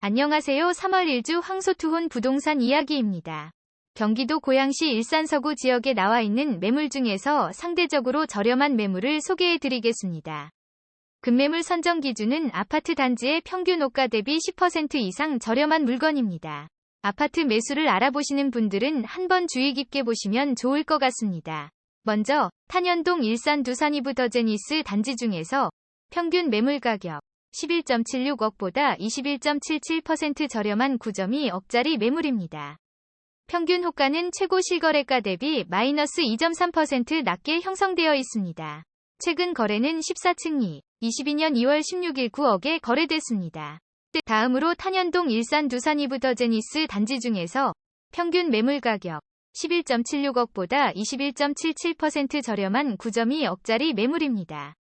안녕하세요. 3월 1주 황소투혼 부동산 이야기입니다. 경기도 고양시 일산서구 지역에 나와 있는 매물 중에서 상대적으로 저렴한 매물을 소개해 드리겠습니다. 급매물 선정 기준은 아파트 단지의 평균 호가 대비 10% 이상 저렴한 물건입니다. 아파트 매수를 알아보시는 분들은 한번 주의 깊게 보시면 좋을 것 같습니다. 먼저 탄현동 일산 두산이브 더제니스 단지 중에서 평균 매물 가격 11.76억보다 21.77% 저렴한 9.2억짜리 매물입니다. 평균 호가는 최고 실거래가 대비 마이너스 2.3% 낮게 형성되어 있습니다. 최근 거래는 14층이 22년 2월 16일 9억에 거래됐습니다. 다음으로 탄현동 일산 두산 이브 더 제니스 단지 중에서 평균 매물 가격 11.76억보다 21.77% 저렴한 9.2억짜리 매물입니다.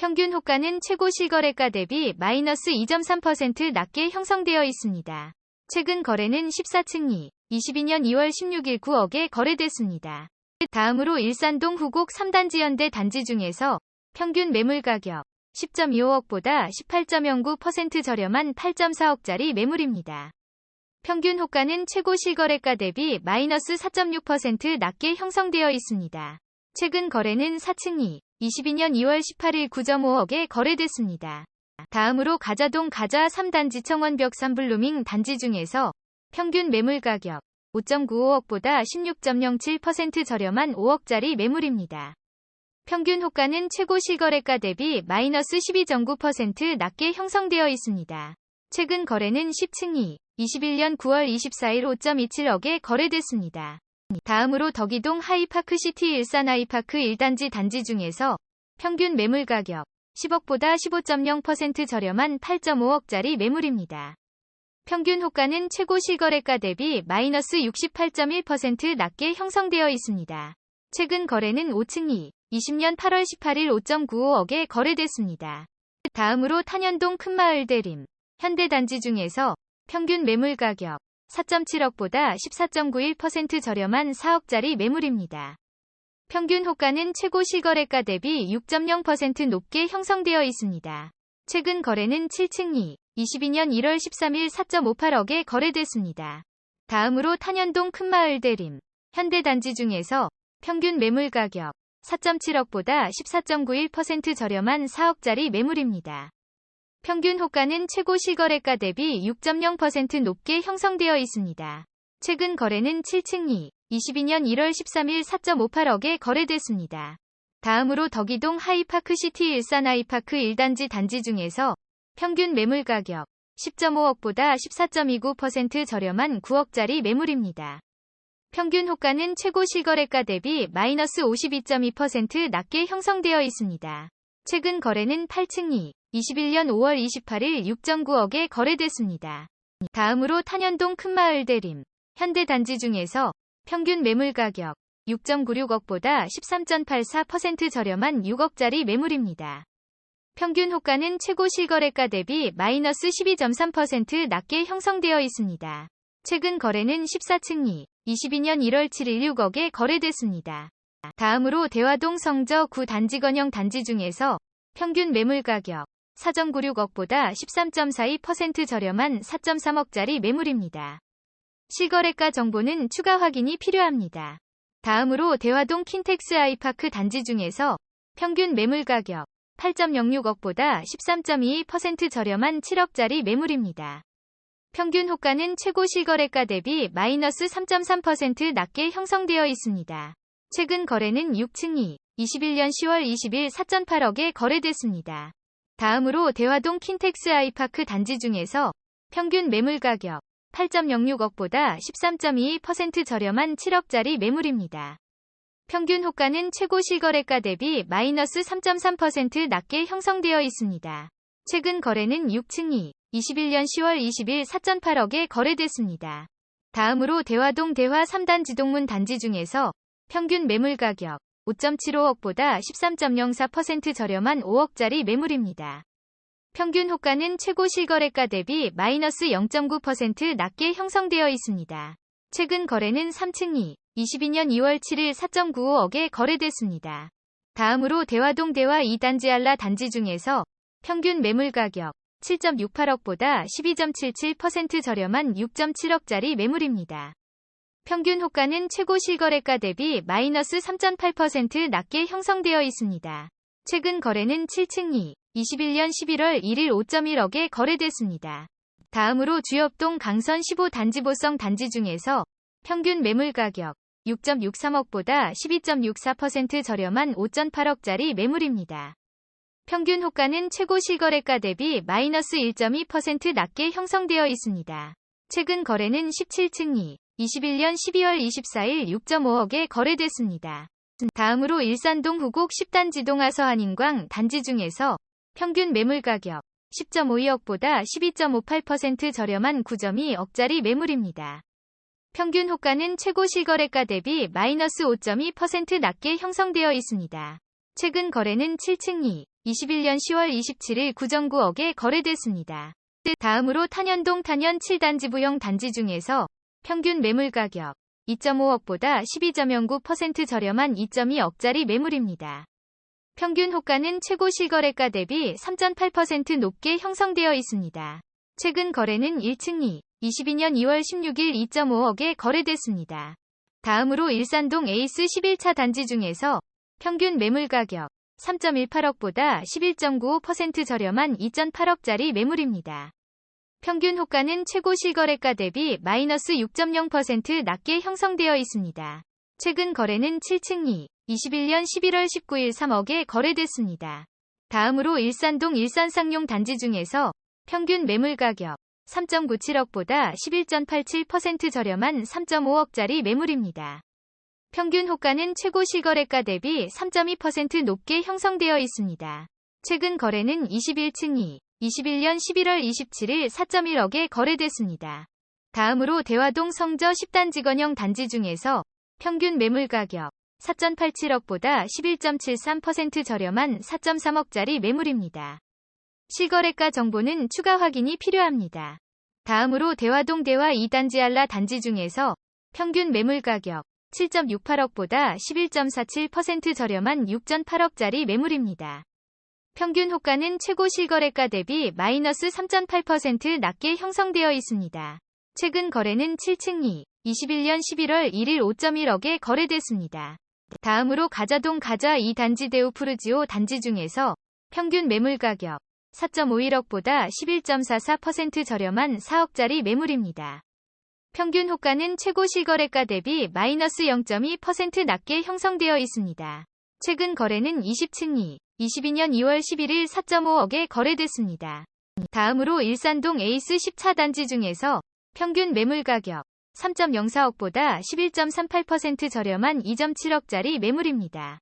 평균 호가는 최고 실거래가 대비 마이너스 2.3% 낮게 형성되어 있습니다. 최근 거래는 14층이 22년 2월 16일 9억에 거래됐습니다. 다음으로 일산동 후곡 3단지 현대 단지 중에서 평균 매물 가격 10.25억보다 18.09% 저렴한 8.4억짜리 매물입니다. 평균 호가는 최고 실거래가 대비 마이너스 4.6% 낮게 형성되어 있습니다. 최근 거래는 4층이 22년 2월 18일 9.5억에 거래됐습니다. 다음으로 가자동 가자 3단지 청원벽 3블루밍 단지 중에서 평균 매물 가격 5.95억보다 16.07% 저렴한 5억짜리 매물입니다. 평균 호가는 최고 실거래가 대비 마이너스 12.9% 낮게 형성되어 있습니다. 최근 거래는 10층이 21년 9월 24일 5.27억에 거래됐습니다. 다음으로 덕이동 하이파크시티 일산 하이파크 1단지 단지 중에서 평균 매물 가격 10억보다 15.0% 저렴한 8.5억짜리 매물입니다. 평균 호가는 최고 실거래가 대비 마이너스 68.1% 낮게 형성되어 있습니다. 최근 거래는 5층이 20년 8월 18일 5.95억에 거래됐습니다. 다음으로 탄현동 큰마을 대림 현대단지 중에서 평균 매물 가격 4.7억보다 14.91% 저렴한 4억짜리 매물입니다. 평균 호가는 최고 실거래가 대비 6.0% 높게 형성되어 있습니다. 최근 거래는 7층이 22년 1월 13일 4.58억에 거래됐습니다. 다음으로 탄현동 큰마을 대림 현대단지 중에서 평균 매물 가격 4.7억보다 14.91% 저렴한 4억짜리 매물입니다. 평균 호가는 최고 실거래가 대비 6.0% 높게 형성되어 있습니다. 최근 거래는 7층이 22년 1월 13일 4.58억에 거래됐습니다. 다음으로 덕이동 하이파크시티 일산 하이파크 1단지 단지 중에서 평균 매물 가격 10.5억보다 14.29% 저렴한 9억짜리 매물입니다. 평균 호가는 최고 실거래가 대비 마이너스 52.2% 낮게 형성되어 있습니다. 최근 거래는 8층이 21년 5월 28일 6.9억에 거래됐습니다. 다음으로 탄현동 큰마을 대림 현대단지 중에서 평균 매물 가격 6.96억보다 13.84% 저렴한 6억짜리 매물입니다. 평균 호가는 최고 실거래가 대비 마이너스 12.3% 낮게 형성되어 있습니다. 최근 거래는 14층이 22년 1월 7일 6억에 거래됐습니다. 다음으로 대화동 성저 9 단지건형 단지 중에서 평균 매물 가격 4.96억보다 13.42% 저렴한 4.3억짜리 매물입니다. 실거래가 정보는 추가 확인이 필요합니다. 다음으로 대화동 킨텍스 아이파크 단지 중에서 평균 매물 가격 8.06억보다 13.22% 저렴한 7억짜리 매물입니다. 평균 호가는 최고 실거래가 대비 마이너스 3.3% 낮게 형성되어 있습니다. 최근 거래는 6층이 21년 10월 20일 4.8억에 거래됐습니다. 다음으로 대화동 킨텍스 아이파크 단지 중에서 평균 매물 가격 8.06억보다 13.22% 저렴한 7억짜리 매물입니다. 평균 호가는 최고 실거래가 대비 마이너스 3.3% 낮게 형성되어 있습니다. 최근 거래는 6층이 21년 10월 20일 4.8억에 거래됐습니다. 다음으로 대화동 대화 3단 지동문 단지 중에서 평균 매물 가격 5.75억보다 13.04% 저렴한 5억짜리 매물입니다. 평균 호가는 최고 실거래가 대비 마이너스 0.9% 낮게 형성되어 있습니다. 최근 거래는 3층이 22년 2월 7일 4.95억에 거래됐습니다. 다음으로 대화동 대화 2단지 알라 단지 중에서 평균 매물 가격 7.68억보다 12.77% 저렴한 6.7억짜리 매물입니다. 평균 호가는 최고 실거래가 대비 마이너스 3.8% 낮게 형성되어 있습니다. 최근 거래는 7층 2, 21년 11월 1일 5.1억에 거래됐습니다. 다음으로 주엽동 강선 15단지 보성 단지 중에서 평균 매물 가격 6.63억보다 12.64% 저렴한 5.8억짜리 매물입니다. 평균 호가는 최고 실거래가 대비 마이너스 1.2% 낮게 형성되어 있습니다. 최근 거래는 17층 2, 21년 12월 24일 6.5억에 거래됐습니다. 다음으로 일산동 후곡 10단지 동아서 한인광 단지 중에서 평균 매물 가격 10.52억보다 12.58% 저렴한 9.2억짜리 매물입니다. 평균 호가는 최고 실거래가 대비 마이너스 5.2% 낮게 형성되어 있습니다. 최근 거래는 7층 2, 21년 10월 27일 9.9억에 거래됐습니다. 다음으로 탄현동 탄현 7단지 부영 단지 중에서 평균 매물 가격 2.5억보다 12.09% 저렴한 2.2억짜리 매물입니다. 평균 호가는 최고 실거래가 대비 3.8% 높게 형성되어 있습니다. 최근 거래는 1층 2, 22년 2월 16일 2.5억에 거래됐습니다. 다음으로 일산동 에이스 11차 단지 중에서 평균 매물 가격 3.18억보다 11.95% 저렴한 2.8억짜리 매물입니다. 평균 호가는 최고 실거래가 대비 마이너스 6.0% 낮게 형성되어 있습니다. 최근 거래는 7층 2, 21년 11월 19일 3억에 거래됐습니다. 다음으로 일산동 일산상용 단지 중에서 평균 매물 가격 3.97억보다 11.87% 저렴한 3.5억짜리 매물입니다. 평균 호가는 최고 실거래가 대비 3.2% 높게 형성되어 있습니다. 최근 거래는 21층 2, 21년 11월 27일 4.1억에 거래됐습니다. 다음으로 대화동 성저 10단지 건형 단지 중에서 평균 매물 가격 4.87억보다 11.73% 저렴한 4.3억짜리 매물입니다. 실거래가 정보는 추가 확인이 필요합니다. 다음으로 대화동 대화 2단지 알라 단지 중에서 평균 매물 가격 7.68억보다 11.47% 저렴한 6.8억짜리 매물입니다. 평균 호가는 최고 실거래가 대비 마이너스 3.8% 낮게 형성되어 있습니다. 최근 거래는 7층 2, 21년 11월 1일 5.1억에 거래됐습니다. 다음으로 가자동 가자 2단지 대우 푸르지오 단지 중에서 평균 매물 가격 4.51억보다 11.44% 저렴한 4억짜리 매물입니다. 평균 호가는 최고 실거래가 대비 마이너스 0.2% 낮게 형성되어 있습니다. 최근 거래는 20층 2, 22년 2월 11일 4.5억에 거래됐습니다. 다음으로 일산동 에이스 10차 단지 중에서 평균 매물 가격 3.04억보다 11.38% 저렴한 2.7억짜리 매물입니다.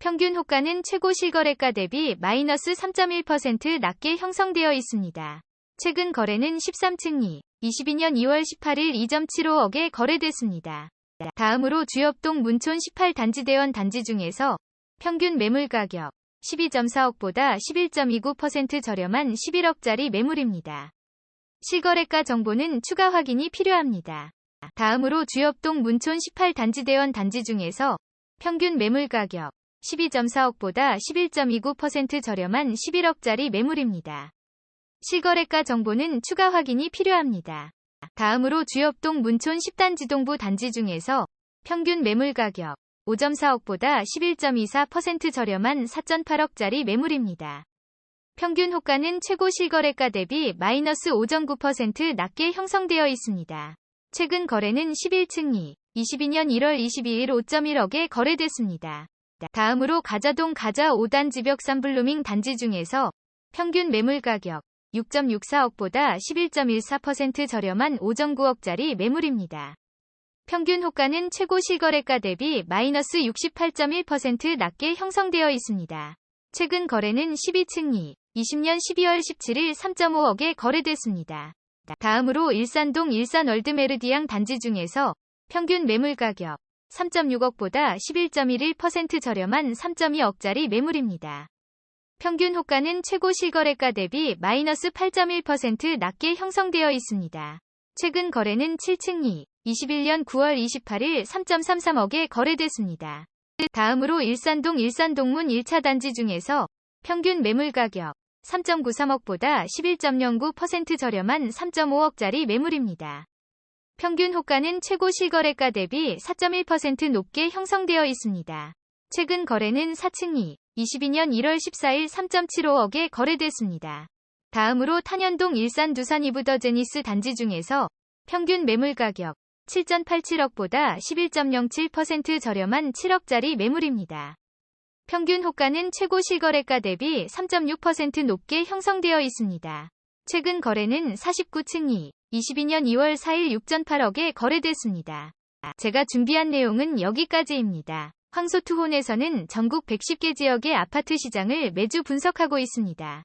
평균 호가는 최고 실거래가 대비 마이너스 3.1% 낮게 형성되어 있습니다. 최근 거래는 13층 2, 22년 2월 18일 2.75억에 거래됐습니다. 다음으로 주엽동 문촌 18단지 대원 단지 중에서 평균 매물 가격 12.4억보다 11.29% 저렴한 11억짜리 매물입니다. 실거래가 정보는 추가 확인이 필요합니다. 다음으로 주엽동 문촌 18단지 대원 단지 중에서 평균 매물 가격 12.4억보다 11.29% 저렴한 11억짜리 매물입니다. 실거래가 정보는 추가 확인이 필요합니다. 다음으로 주엽동 문촌 10단지 동부 단지 중에서 평균 매물 가격 5.4억보다 11.24% 저렴한 4.8억짜리 매물입니다. 평균 호가는 최고 실거래가 대비 마이너스 5.9% 낮게 형성되어 있습니다. 최근 거래는 11층 2, 22년 1월 22일 5.1억에 거래됐습니다. 다음으로 가자동 가자 5단 지벽 산블루밍 단지 중에서 평균 매물 가격 6.64억보다 11.14% 저렴한 5.9억짜리 매물입니다. 평균 호가는 최고 실거래가 대비 마이너스 68.1% 낮게 형성되어 있습니다. 최근 거래는 12층 2, 20년 12월 17일 3.5억에 거래됐습니다. 다음으로 일산동 일산 월드메르디앙 단지 중에서 평균 매물 가격 3.6억보다 11.11% 저렴한 3.2억짜리 매물입니다. 평균 호가는 최고 실거래가 대비 마이너스 8.1% 낮게 형성되어 있습니다. 최근 거래는 7층 2, 21년 9월 28일 3.33억에 거래됐습니다. 다음으로 일산동 일산동문 1차 단지 중에서 평균 매물 가격 3.93억보다 11.09% 저렴한 3.5억짜리 매물입니다. 평균 호가는 최고 실거래가 대비 4.1% 높게 형성되어 있습니다. 최근 거래는 4층이 22년 1월 14일 3.75억에 거래됐습니다. 다음으로 탄현동 일산 두산 이브더 제니스 단지 중에서 평균 매물 가격 7.87억보다 11.07% 저렴한 7억짜리 매물입니다. 평균 호가는 최고 실거래가 대비 3.6% 높게 형성되어 있습니다. 최근 거래는 49층이 22년 2월 4일 6.8억에 거래됐습니다. 제가 준비한 내용은 여기까지입니다. 황소투혼에서는 전국 110개 지역의 아파트 시장을 매주 분석하고 있습니다.